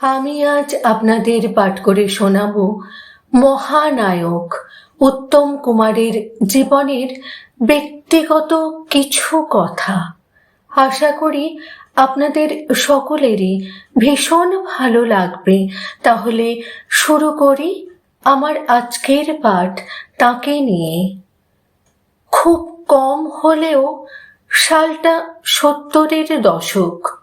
আমি আজ আপনাদের পাঠ করে শোনাব মহানায়ক উত্তম কুমারের জীবনের ব্যক্তিগত কিছু কথা। আশা করি আপনাদের সকলেরই ভীষণ ভালো লাগবে। তাহলে শুরু করি আমার আজকের পাঠ তাকে নিয়ে। খুব কম হলেও সালটা সত্তরের দশক।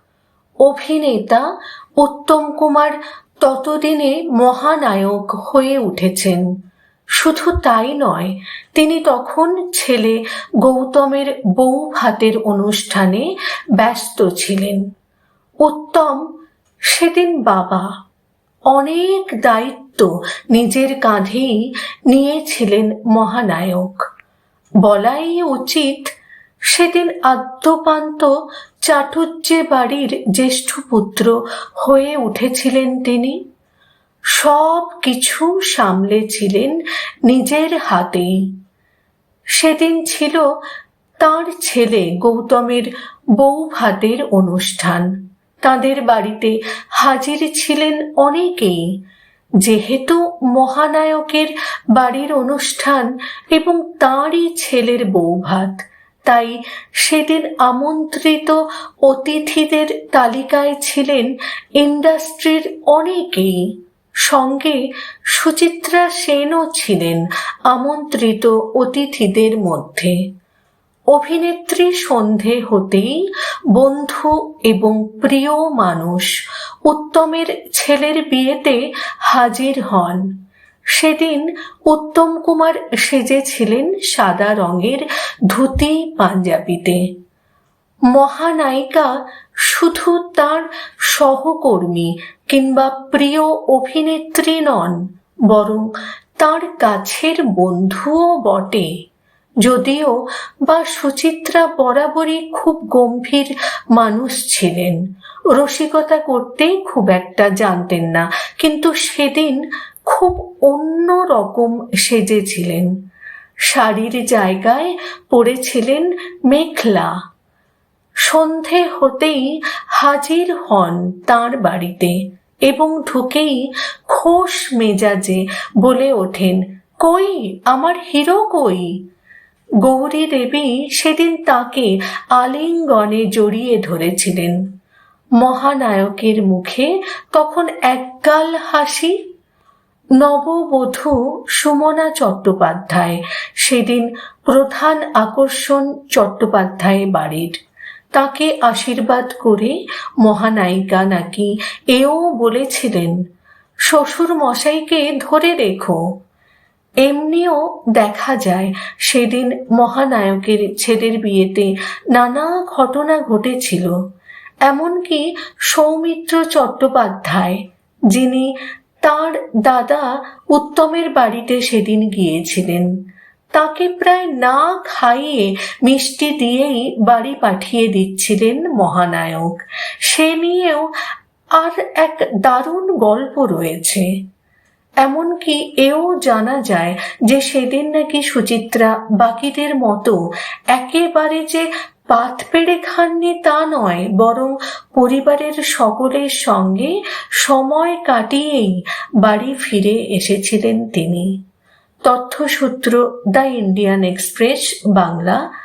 অভিনেতা উত্তম কুমার ততদিনে মহানায়ক হয়ে উঠেছেন। শুধু তাই নয়, তিনি তখন ছেলে গৌতমের বউ ভাতের অনুষ্ঠানে ব্যস্ত ছিলেন। উত্তম সেদিন বাবা অনেক দায়িত্ব নিজের কাঁধেই নিয়েছিলেন মহানায়ক। বলাই উচিত সেদিন আদ্যপান্ত চাটুজ্জে বাড়ির জ্যেষ্ঠ পুত্র হয়ে উঠেছিলেন তিনি। সব কিছু সামলেছিলেন নিজের হাতেই। সেদিন ছিল তার ছেলে গৌতমের বউ ভাতের অনুষ্ঠান। তাদের বাড়িতে হাজির ছিলেন অনেকেই। যেহেতু মহানায়কের বাড়ির অনুষ্ঠান এবং তাঁরই ছেলের বৌভাত তাই সেদিন আমন্ত্রিত অতিথিদের তালিকায় ছিলেন ইন্ডাস্ট্রির অনেকেই। সঙ্গে সুচিত্রা সেনও ছিলেন আমন্ত্রিত অতিথিদের মধ্যে। অভিনেত্রী সন্ধে হতেই বন্ধু এবং প্রিয় মানুষ উত্তমের ছেলের বিয়েতে হাজির হন। সেদিন উত্তম কুমার সেজেছিলেন সাদা রঙের ধুতি পাঞ্জাবিতে। মহানায়িকা শুধু তার সহকর্মী কিংবা প্রিয় অভিনেত্রী নন, বরং তার কাছের বন্ধুও বটে। যদিও বা সুচিত্রা বরাবরই খুব গম্ভীর মানুষ ছিলেন, রসিকতা করতে খুব একটা জানতেন না, কিন্তু সেদিন খুব অন্য রকম সেজেছিলেন। শাড়ির জায়গায় পড়েছিলেন মেখলা। সন্ধে হতেই হাজির হন তার বাড়িতে এবং ঢুকেই খোশ মেজাজে বলে ওঠেন, কই, আমার হিরো কই? গৌরী দেবী সেদিন তাকে আলিঙ্গনে জড়িয়ে ধরেছিলেন। মহানায়কের মুখে তখন একগাল হাসি নববধূ সুমনা চট্টোপাধ্যায়, সেদিন প্রধান আকর্ষণ চট্টোপাধ্যায় বাড়ির। তাকে আশীর্বাদ করে মহানায়িকা নাকি এও বলেছিলেন শ্বশুর মশাইকে ধরে রেখো। এমনিও দেখা যায়, সেদিন মহানায়কের ছেলের বিয়েতে নানা ঘটনা ঘটেছিল। এমনকি সৌমিত্র চট্টোপাধ্যায়, যিনি তার দাদা উত্তমের বাড়িতে সেদিন গিয়েছিলেন। তাকে প্রায় না খাইয়ে মিষ্টি দিয়েই বাড়ি পাঠিয়ে দিচ্ছিলেন মহানায়ক। সে নিয়েও আর এক দারুণ গল্প রয়েছে। এমনকি এও জানা যায় যে সেদিন নাকি সুচিত্রা বাকিদের মতো একেবারে যে পাত পেড়ে খাননি তা নয়, বরং পরিবারের সকলের সঙ্গে সময় কাটিয়েই বাড়ি ফিরে এসেছিলেন তিনি। তথ্যসূত্র দ্য ইন্ডিয়ান এক্সপ্রেস, বাংলা।